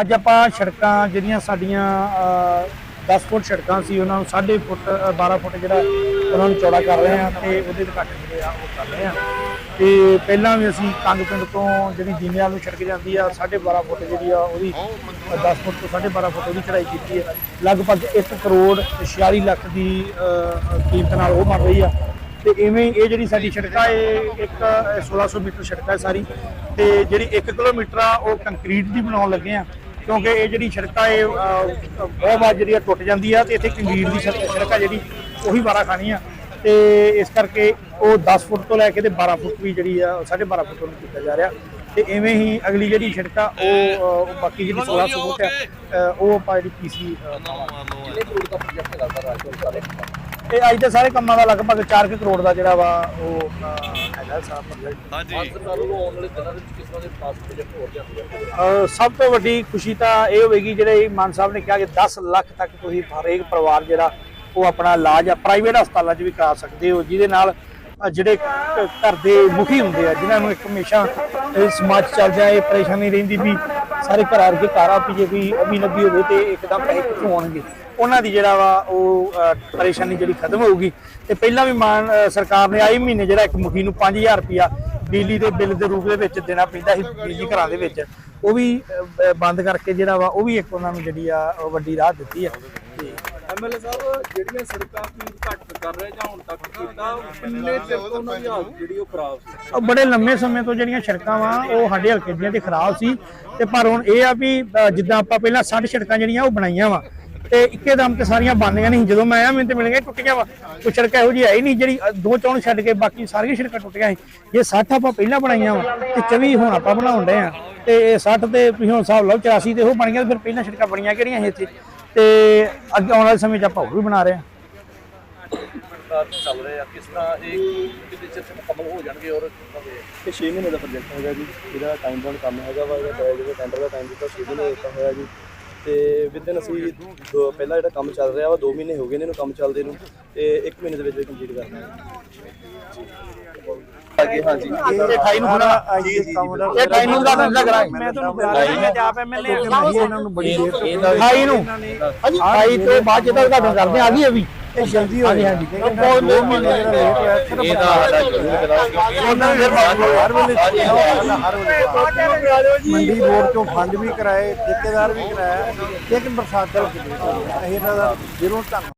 ਅੱਜ ਆਪਾਂ ਸੜਕਾਂ ਜਿਹੜੀਆਂ ਸਾਡੀਆਂ ਅ, 10 ਫੁੱਟ ਸੜਕਾਂ ਸੀ ਉਹਨਾਂ ਨੂੰ 12.5 ਫੁੱਟ ਅ, 12 ਫੁੱਟ ਜਿਹੜਾ ਉਹਨਾਂ ਨੂੰ ਚੌੜਾ ਕਰ ਰਹੇ ਹਾਂ ਤੇ ਉਹਦੇ ਉਦਘਾਟਨ ਜਿਹੜੇ ਆ ਉਹ ਕਰ ਰਹੇ ਹਾਂ। ਤੇ ਪਹਿਲਾਂ ਵੀ ਅਸੀਂ ਕੰਗ ਪਿੰਡ ਤੋਂ ਜਿਹੜੀ ਦੀਨਿਆਲ ਨੂੰ ਸੜਕ ਜਾਂਦੀ ਆ 12.5 ਫੁੱਟ ਜਿਹੜੀ ਆ ਉਹਦੀ ਅ, 10 ਫੁੱਟ ਤੋਂ 12.5 ਫੁੱਟ ਉਹਦੀ ਚੜਾਈ ਕੀਤੀ ਹੈ ਲਗਭਗ 1 ਕਰੋੜ 46 ਲੱਖ ਦੀ ਕੀਮਤ ਨਾਲ ਉਹ ਬਣ ਰਹੀ ਆ। ਤੇ ਇਵੇਂ ਇਹ ਜਿਹੜੀ ਸਾਡੀ ਸੜਕ ਆ ਇਹ ਇੱਕ ਅ, 1600 ਮੀਟਰ ਸੜਕ ਹੈ ਸਾਰੀ। ਤੇ ਜਿਹੜੀ 1 ਕਿਲੋਮੀਟਰ ਆ ਉਹ ਕੰਕਰੀਟ ਦੀ ਬਣਾਉਣ ਲੱਗੇ ਆ। ਕਿਉਂਕਿ ਇਹ ਜਿਹੜੀ ਸੜਕਾਂ ਇਹ ਬਹੁਤ ਵਾਰ ਜਿਹੜੀ ਆ ਟੁੱਟ ਜਾਂਦੀ ਆ ਤੇ ਇੱਥੇ ਕੰਕਰੀਟ ਦੀ ਸੜਕ ਆ ਜਿਹੜੀ, ਉਹੀ ਵਾਰਾ ਖਾਣੀ ਆ ਤੇ ਇਸ ਕਰਕੇ ਉਹ 10 ਫੁੱਟ ਤੋਂ ਲੈ ਕੇ ਤੇ 12 ਫੁੱਟ ਵੀ ਜਿਹੜੀ ਆ 12.5 ਫੁੱਟ ਨੂੰ ਕੀਤਾ ਜਾ ਰਿਹਾ। ਤੇ ਇਵੇਂ ਹੀ ਅਗਲੀ ਜਿਹੜੀ ਸੜਕ ਆ, ਉਹ ਬਾਕੀ ਜਿਹੜੀ 1600 ਫੁੱਟ ਆ ਉਹ ਆਪਾਂ ਜਿਹੜੀ ਪੀਸੀ ਕਿੰਨੇ ਕਰੋੜ ਦਾ ਪ੍ਰੋਜੈਕਟ ਲੱਗਦਾ ਰਾਜਪੁਰ ਸਾਰੇ ਇਹ ਅੱਜ ਦੇ ਸਾਰੇ ਕੰਮਾਂ ਦਾ ਲਗਭਗ 4 ਕਰੋੜ ਦਾ ਜਿਹੜਾ ਵਾ ਉਹ ਹੈਗਾ ਸਾਰਾ ਪ੍ਰੋਜੈਕਟ ਹਾਂਜੀ। ਸਰਕਾਰ ਵੱਲੋਂ ਆਉਣ ਵਾਲੇ ਦਿਨਾਂ ਦੇ ਵਿੱਚ ਕਿਸ ਤਰ੍ਹਾਂ ਦੇ ਖਾਸ ਪ੍ਰੋਜੈਕਟ ਹੋਰ ਜਾਂਦੇ ਅ, ਸਭ ਤੋਂ ਵੱਡੀ ਖੁਸ਼ੀ ਤਾਂ ਇਹ ਹੋਵੇਗੀ ਜਿਹੜੇ ਮਾਨ ਸਾਹਿਬ ਨੇ ਕਿਹਾ ਕਿ 10 ਲੱਖ ਤੱਕ ਤੁਸੀਂ ਹਰੇਕ ਪਰਿਵਾਰ ਜਿਹੜਾ ਉਹ ਆਪਣਾ ਇਲਾਜ ਆ ਪ੍ਰਾਈਵੇਟ ਹਸਪਤਾਲਾਂ 'ਚ ਵੀ ਕਰਾ ਸਕਦੇ ਹੋ ਜਿਹਦੇ ਨਾਲ ਜਿਹੜੇ ਘਰ ਦੇ ਮੁਖੀ ਹੁੰਦੇ ਆ ਜਿਨ੍ਹਾਂ ਨੂੰ ਇੱਕ ਹਮੇਸ਼ਾ ਇਹ ਸਮਾਜ 'ਚ ਚੱਲ ਜਾਏ ਪਰੇਸ਼ਾਨੀ ਰਹਿੰਦੀ ਵੀ ਸਾਰੇ ਘਰਾਂ ਦੇ ਘਰ ਆ ਵੀ ਜੇ ਨਬੀ ਹੋਵੇ ਤੇ ਇੱਕਦਮ ਪੈਸੇ ਕਿੱਥੋਂ ਆਉਣਗੇ? ਉਹਨਾਂ ਦੀ ਜਿਹੜਾ ਵਾ ਉਹ ਪਰੇਸ਼ਾਨੀ ਜਿਹੜੀ ਖਤਮ ਹੋਊਗੀ। ਤੇ ਪਹਿਲਾਂ ਵੀ ਮਾਨ ਸਰਕਾਰ ਨੇ ਆਈ ਮਹੀਨੇ ਜਿਹੜਾ ਇੱਕ ਮੁਖੀ ਨੂੰ 5000 ਰੁਪਇਆ ਬਿਜਲੀ ਦੇ ਬਿੱਲ ਦੇ ਰੂਪ ਦੇ ਵਿੱਚ ਦੇਣਾ ਪੈਂਦਾ ਸੀ ਬਿਜਲੀ ਘਰਾਂ ਦੇ ਵਿੱਚ। ਉਹ ਵੀ ਬੰਦ ਕਰਕੇ ਜਿਹੜਾ ਵਾ ਉਹ ਵੀ ਇੱਕ ਉਹਨਾਂ ਨੂੰ ਜਿਹੜੀ ਆ ਵੱਡੀ ਰਾਹ ਦਿੱਤੀ ਆ। ਐਮਐਲਏ ਸਾਹਿਬ, ਜਿਹੜੀਆਂ ਸੜਕਾਂ ਘੱਟ ਕਰ ਰਹੇ ਜਾਂ ਹੁਣ ਤੱਕ ਕੀਤਾ? ਕਿੰਨੇ ਚਿਰ ਤੋਂ ਉਹਨਾਂ ਦੀ ਹਾਲਤ ਜਿਹੜੀ ਉਹ ਖਰਾਬ ਸੀ? ਉਹ ਬੜੇ ਲੰਮੇ ਸਮੇਂ ਤੋਂ ਜਿਹੜੀਆਂ ਸੜਕਾਂ ਵਾ ਉਹ ਸਾਡੇ ਹਲਕੇ ਦੀਆਂ ਤੇ ਖਰਾਬ ਸੀ। ਤੇ ਪਰ ਹੁਣ ਇਹ ਆ ਵੀ ਅ, ਜਿੱਦਾਂ ਆਪਾਂ ਪਹਿਲਾਂ 60 ਸੜਕਾਂ ਜਿਹੜੀਆਂ ਉਹ ਬਣਾਈਆਂ ਵਾ ਤੇ ਇੱਕੇ ਦਮ ਤੇ ਸਾਰੀਆਂ ਬਣਨੀਆਂ ਨਹੀਂ। ਜਦੋਂ ਮੈਂ ਆਇਆ ਮੈਨੂੰ ਤੇ ਮਿਲ ਗਏ ਟੁੱਟੀਆਂ ਵਾ। ਕੋਈ ਸੜਕ ਇਹੋ ਜਿਹੀ ਹੈ ਹੀ ਨਹੀਂ ਜਿਹੜੀ ਅ, ਦੋ ਚੌਣ ਛੱਡ ਕੇ ਬਾਕੀ ਸਾਰੀਆਂ ਸੜਕਾਂ ਟੁੱਟੀਆਂ ਸੀ। ਜੇ 60 ਆਪਾਂ ਪਹਿਲਾਂ ਬਣਾਈਆਂ ਵਾ ਤੇ 24 ਹੁਣ ਆਪਾਂ ਬਣਾਉਣ ਡਏ ਆ। ਤੇ ਇਹ 60 ਤੇ ਤੁਸੀਂ ਹੁਣ ਹਿਸਾਬ ਲਾਓ 84 ਤੇ ਉਹ ਬਣ ਗਿਆ ਤੇ ਫਿਰ ਪਹਿਲਾਂ ਸੜਕਾਂ ਬਣੀਆਂ ਕਿਹੜੀਆਂ ਸੀ ਇੱਥੇ? ਤੇ ਅੱਗੇ ਆਉਣ ਵਾਲੇ ਸਮੇਂ 'ਚ ਆਪਾਂ ਹੋਰ ਵੀ ਬਣਾ ਰਹੇ ਆ। ਸਰਕਾਰ ਚੱਲ ਰਹੇ ਆ ਕਿਸ ਤਰ੍ਹਾਂ ਇਹ ਕਿਤੇ ਚਿਰ 'ਚ ਮੁਕੰਮਲ ਹੋ ਜਾਣਗੇ ਔਰ ਤਰ੍ਹਾਂ ਦੇ ਇਹ 6 ਮਹੀਨੇ ਦਾ ਪ੍ਰੋਜੈਕਟ ਹੈਗਾ ਜੀ ਇਹਦਾ ਟਾਈਮ ਬਾਉਂਡ ਕੰਮ ਹੈਗਾ ਵਾ ਇਹਦਾ ਜਿਹੜਾ ਟੈਂਡਰ ਦਾ ਟਾਈਮ ਦਿੱਤਾ 6 ਮਹੀਨੇ ਦਿੱਤਾ ਹੋਇਆ ਜੀ। ਤੇ ਵਿਦਨ ਅਸੀਂ ਦੋ- ਪਹਿਲਾ ਜਿਹੜਾ ਕੰਮ ਚੱਲ ਰਿਹਾ ਵਾ 2 ਮਹੀਨੇ ਹੋ ਗਏ ਨੇ ਇਹਨੂੰ ਕੰਮ ਚੱਲਦੇ ਨੂੰ ਤੇ 1 ਮਹੀਨੇ ਦੇ ਵਿੱਚ ਕੰਪਲੀਟ ਕਰਨਾ ਹੈ। ਅੱਗੇ ਹਾਂਜੀ। ਇਹ 28 ਨੂੰ ਹੋਣਾ ਜੀ ਜੀ ਇਹ 28 ਨੂੰ ਦਾ ਲੱਗ ਰਿਹਾ ਮੈਂ ਤੁਹਾਨੂੰ ਬਤਾ ਰਿਹਾ ਮੈਂ ਆਪ ਐਮਐਲਏ ਇਹਨਾਂ ਨੂੰ ਬੜੀ ਦੇਰ ਤੋਂ 28 ਨੂੰ। ਹਾਂਜੀ 28 ਤੋਂ ਬਾਅਦ ਜਦੋਂ ਉਦਘਾਟਨ ਕਰਦੇ ਆ ਗਈ ਵੀ। ਇਹ ਜਲਦੀ ਹੋ ਬਹੁਤ ਇਹਦਾ ਸਾਡਾ ਜ਼ਰੂਰ ਉਹਨਾਂ ਹਰ ਵੇਲੇ ਹਰ ਵੇਲੇ ਮੰਡੀ ਬੋਰਡ ਤੋਂ ਫੰਡ ਵੀ ਕਰਾਏ ਠੇਕੇਦਾਰ ਵੀ ਕਰਾਇਆ। ਲੇਕਿਨ ਬਰਸਾਤ ਦਾ ਅਸੀਂ ਇਹਨਾਂ ਦਾ ਜ਼ਰੂਰ ਧੰਨਵਾਦ।